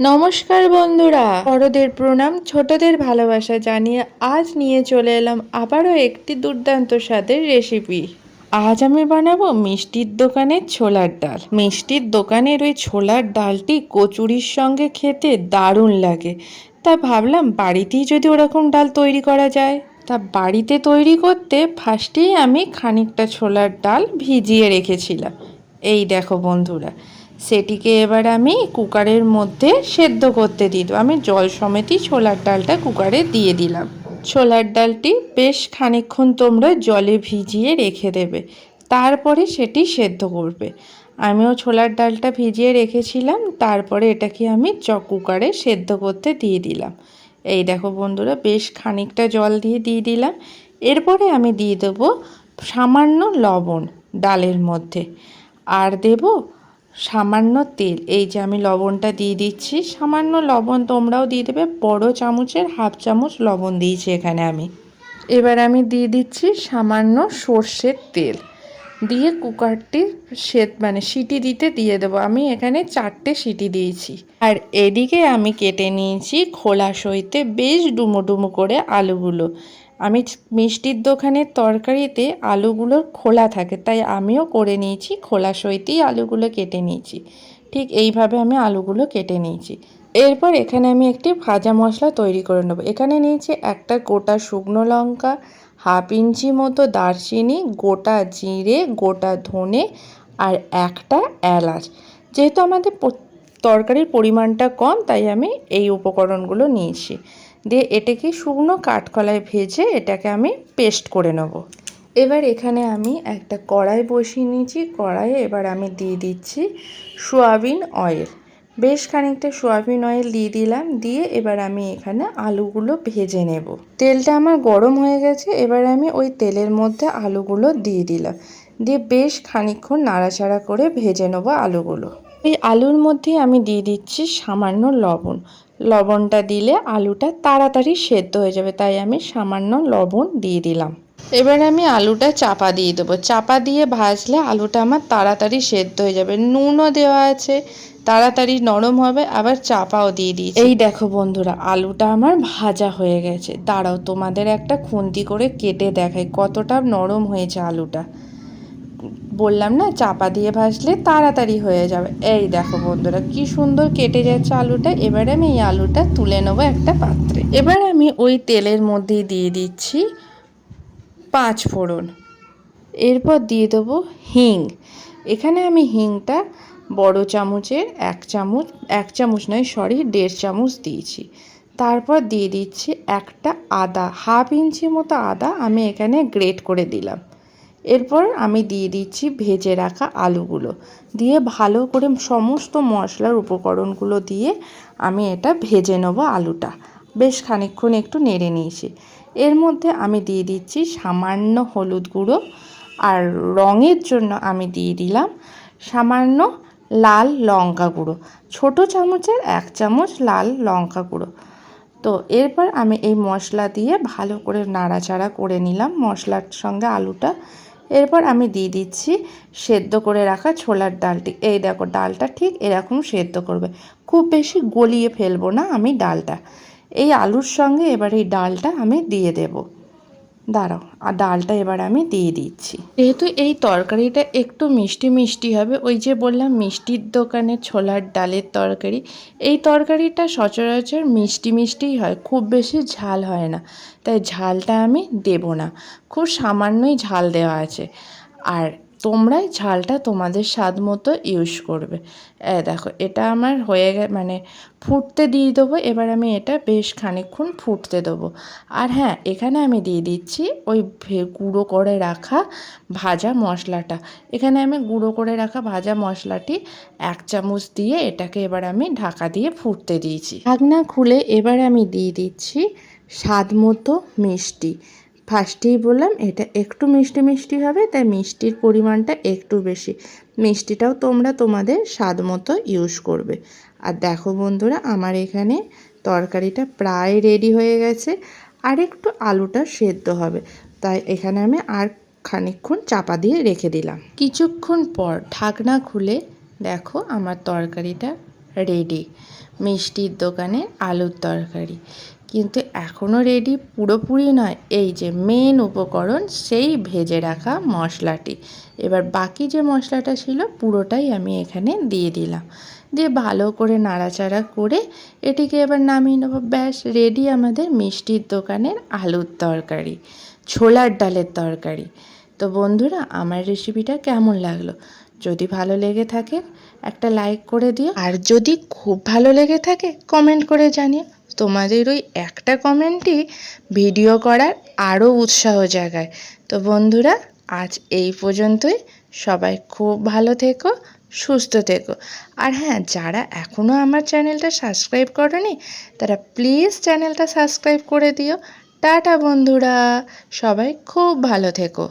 নমস্কার বন্ধুরা। বড়দের প্রণাম, ছোটদের ভালোবাসা জানিয়ে আজ নিয়ে চলে এলাম আবারও একটি দুর্দান্ত স্বাদের রেসিপি আজ আমি বানাবো মিষ্টির দোকানের ছোলার ডাল। মিষ্টির দোকানের ওই ছোলার ডালটি কচুরির সঙ্গে খেতে দারুণ লাগে। তা ভাবলাম বাড়িতেই যদি ওরকম ডাল তৈরি করা যায়। তা বাড়িতে তৈরি করতে ফার্স্টেই আমি খানিকটা ছোলার ডাল ভিজিয়ে রেখেছিলাম। এই দেখো বন্ধুরা সেটিকে এবার আমি কুকারের মধ্যে সেদ্ধ করতে দিই আমি জল সমেতই ছোলার ডালটা কুকারে দিয়ে দিলাম। ছোলার ডালটি বেশ খানিকক্ষণ তোমরা জলে ভিজিয়ে রেখে দেবে। তারপরে সেটি সেদ্ধ করবে। আমিও ছোলার ডালটা ভিজিয়ে রেখেছিলাম। তারপরে এটাকে আমি চ, কুকারে সেদ্ধ করতে দিয়ে দিলাম। এই দেখো বন্ধুরা, বেশ খানিকটা জল দিয়ে দিয়ে দিলাম। এরপরে আমি দিয়ে দেবো সামান্য লবণ ডালের মধ্যে। আর দেবো সামান্য তেল, এই যে আমি লবণটা দিয়ে দিচ্ছি, সামান্য লবণ তোমরাও দিয়ে দেবে, বড় চামচের হাফ চামচ লবণ দিয়েছি এখানে আমি। এবার আমি দিয়ে দিচ্ছি সামান্য সর্ষের তেল, দিয়ে কুকারটি সেত মানে সিটি দিতে দিয়ে দেবো, আমি এখানে চারটে সিটি দিয়েছি। আর এদিকে আমি কেটে নিয়েছি খোলা সইতে বেশ ডুমো ডুমো করে আলুগুলো আমি মিষ্টির দোকানের তরকারিতে আলুগুলোর খোলা থাকে, তাই আমিও করে নিয়েছি, খোলা সইতেই আলুগুলো কেটে নিয়েছি। ঠিক এইভাবে আমি আলুগুলো কেটে নিয়েছি। এরপর এখানে আমি একটি ভাজা মশলা তৈরি করে নেব। এখানে নিয়েছি একটা গোটা শুকনো লঙ্কা, হাফ ইঞ্চি মতো দারচিনি, গোটা জিরে, গোটা ধনে আর একটা এলাচ। যেহেতু আমাদের তরকারির পরিমাণটা কম, তাই আমি এই উপকরণগুলো নিয়েছি। দিয়ে এটাকে শুকনো কাঠকলায় ভেজে এটাকে আমি পেস্ট করে নেব। এবার এখানে আমি একটা কড়াই বসিয়ে নিয়েছি। কড়াইয়ে এবার আমি দিয়ে দিচ্ছি সোয়াবিন অয়েল। বেশ খানিকটা সোয়াবিন অয়েল দিয়ে দিলাম। দিয়ে এবার আমি এখানে আলুগুলো ভেজে নেব। তেলটা আমার গরম হয়ে গেছে। এবার আমি ওই তেলের মধ্যে আলুগুলো দিয়ে দিলাম। দিয়ে বেশ খানিকক্ষণ নাড়াচাড়া করে ভেজে নেব আলুগুলো। এই আলুর মধ্যে আমি দিয়ে দিচ্ছি সামান্য লবণ। লবণটা দিলে আলুটা তাড়াতাড়ি সেদ্ধ হয়ে যাবে, তাই আমি সামান্য লবণ দিয়ে দিলাম। এবার আমি আলুটা চাপা দিয়ে দেবো। চাপা দিয়ে ভাজলে আলুটা আমার তাড়াতাড়ি সেদ্ধ হয়ে যাবে। নুনও দেওয়া আছে, তাড়াতাড়ি নরম হবে, আবার চাপাও দিয়ে দিই এই দেখো বন্ধুরা, আলুটা আমার ভাজা হয়ে গেছে। দাঁড়াও, তোমাদের একটা খুন্তি করে কেটে দেখাই কতটা নরম হয়েছে আলুটা। বললাম না, চাপা দিয়ে ভাজলে তাড়াতাড়ি হয়ে যাবে। এই দেখো বন্ধুরা, কি সুন্দর কেটে যাচ্ছে আলুটা। এবারে আমি এই আলুটা তুলে নেব একটা পাত্রে। এবার আমি ওই তেলের মধ্যে দিয়ে দিচ্ছি পাঁচ ফোড়ন। এরপর দিয়ে দেবো হিং। এখানে আমি হিংটা বড় চামচের এক চামচ এক চামচ নয়, সরি, দেড় চামচ দিয়েছি। তারপর দিয়ে দিচ্ছি একটা আদা, হাফ ইঞ্চি মতো আদা আমি এখানে গ্রেট করে দিলাম। এরপর আমি দিয়ে দিচ্ছি ভেজে রাখা আলুগুলো। দিয়ে ভালো করে সমস্ত মশলার উপকরণগুলো দিয়ে আমি এটা ভেজে নেব আলুটা। বেশ খানিক্ষণ একটু নেড়ে নিয়েছি। এর মধ্যে আমি দিয়ে দিচ্ছি সামান্য হলুদ গুঁড়ো আর রঙের জন্য আমি দিয়ে দিলাম সামান্য লাল লঙ্কা গুঁড়ো। ছোটো চামচের এক চামচ লাল লঙ্কা গুঁড়ো। তো এরপর আমি এই মশলা দিয়ে ভালো করে নাড়াচাড়া করে নিলাম। মশলার সঙ্গে আলুটা এরপর আমি দিয়ে দিচ্ছি সেদ্ধ করে রাখা ছোলার ডালটি। এই দেখো, ডালটা ঠিক এরকম সেদ্ধ করবে। খুব বেশি গলিয়ে ফেলব না আমি ডালটা। এই আলুর সঙ্গে এবার এই ডালটা আমি দিয়ে দেব। দাঁড়াও, আর ডালটা এবার আমি দিয়ে দিচ্ছি। যেহেতু এই তরকারিটা একটু মিষ্টি মিষ্টি হবে, ওই যে বললাম মিষ্টির দোকানে ছোলার ডালের তরকারি, এই তরকারিটা সচরাচর মিষ্টি মিষ্টিই হয়, খুব বেশি ঝাল হয় না। তাই ঝালটা আমি দেব না, খুব সামান্যই ঝাল দেওয়া আছে। আর তোমরাই ঝালটা তোমাদের স্বাদ মতো ইউজ করবে। দেখো, এটা আমার হয়ে গে মানে ফুটতে দিয়ে দেবো, এবার আমি এটা বেশ খানিক্ষণ ফুটতে দেবো। আর হ্যাঁ এখানে আমি দিয়ে দিচ্ছি ওই গুঁড়ো করে রাখা ভাজা মশলাটা। এখানে আমি গুঁড়ো করে রাখা ভাজা মশলাটি এক চামচ দিয়ে এটাকে এবার আমি ঢাকা দিয়ে ফুটতে দিয়েছি। ঢাকনা খুলে এবার আমি দিয়ে দিচ্ছি স্বাদ মতো মিষ্টি। ফার্স্টেই বললাম, এটা একটু মিষ্টি মিষ্টি হবে, তাই মিষ্টির পরিমাণটা একটু বেশি। মিষ্টিটাও তোমরা তোমাদের স্বাদ মতো ইউজ করবে। আর দেখো বন্ধুরা, আমার এখানে তরকারিটা প্রায় রেডি হয়ে গেছে, আর একটু আলুটা সেদ্ধ হবে। তাই এখানে আমি আর খানিকক্ষণ চাপা দিয়ে রেখে দিলাম। কিছুক্ষণ পর ঢাকনা খুলে দেখো আমার তরকারিটা রেডি মিষ্টির দোকানের আলুর তরকারি। কিন্তু এখনও রেডি পুরোপুরি নয়। এই যে মেন উপকরণ, সেই ভেজে রাখা মশলাটি। এবার বাকি যে মশলাটা ছিল, পুরোটাই আমি এখানে দিয়ে দিলাম। দিয়ে ভালো করে নাড়াচাড়া করে এটিকে এবার নামিয়ে নেব। ব্যাস রেডি আমাদের মিষ্টির দোকানের আলুর তরকারি, ছোলার ডালের তরকারি। তো বন্ধুরা, আমার রেসিপিটা কেমন লাগল? যদি ভালো লেগে থাকে, একটা লাইক করে দিও। আর যদি খুব ভালো লেগে থাকে কমেন্ট করে জানিও। তোমাদের ওই একটা কমেন্টই ভিডিও করার আরও উৎসাহ জাগায়। তো বন্ধুরা, আজ এই পর্যন্তই। সবাই খুব ভালো থেকো, সুস্থ থেকো। আর হ্যাঁ যারা এখনও আমার চ্যানেলটা সাবস্ক্রাইব করনি, তারা প্লিজ চ্যানেলটা সাবস্ক্রাইব করে দিও। টাটা বন্ধুরা, সবাই খুব ভালো থেকো।